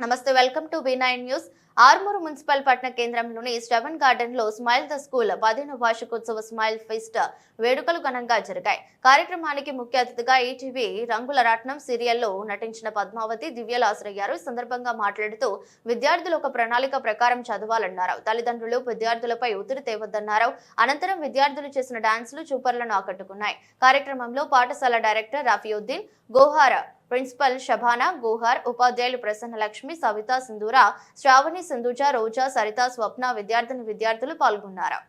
నమస్తే welcome to B nine news. Armoor municipal పట్టణ కేంద్రంలోని స్టెవెన్ గార్డెన్లో స్మైల్ ద స్కూల్ పదిహేను వార్షికోత్సవ స్మైల్ ఫెస్ట్ వేడుకలు ఘనంగా జరిగాయి. కార్యక్రమానికి ముఖ్య అతిథిగా ఈటీవీ రంగుల రత్నం సీరియల్లో నటించిన పద్మావతి దివ్యలు హాజరయ్యారు ఈ సందర్భంగా మాట్లాడుతూ విద్యార్థులు ఒక ప్రణాళిక ప్రకారం చదవాలన్నారు. తల్లిదండ్రులు విద్యార్థులపై ఒత్తిడి తేవద్దన్నారు. అనంతరం విద్యార్థులు చేసిన డాన్సులు చూపర్లను ఆకట్టుకున్నాయి. కార్యక్రమంలో పాఠశాల డైరెక్టర్ రఫీయుద్దీన్ గోహార ప్రిన్సిపల్ శభానా గోహార్ ఉపాధ్యాయులు ప్రసన్న లక్ష్మి సవిత సింధూర శ్రావణి సింధుజ రోజా సరిత స్వప్న విద్యార్థిని విద్యార్థులు పాల్గొన్నారు.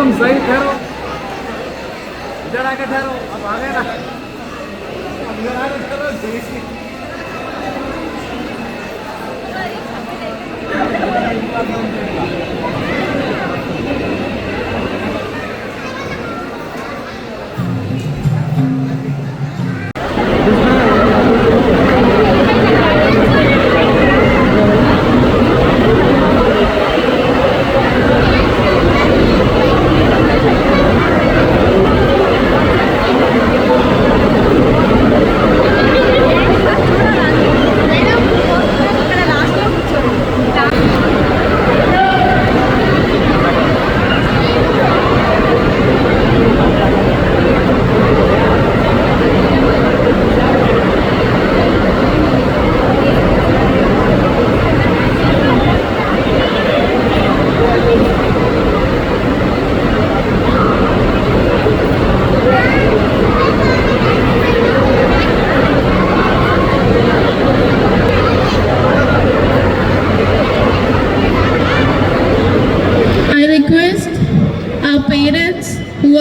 तुम सही ठहरो। इधर आके ठहरो अब आ गए ना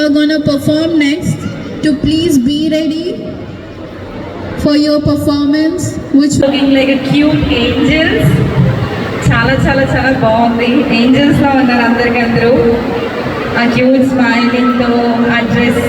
are going to perform next to please be ready for your performance which looking like cute angels చాలా చాలా చాలా బాగుంది ఏంజల్స్ లా ఉన్నారు అందరికి అందరూ ఆ క్యూట్ స్మైలింగ్ తో ఆ డ్రెస్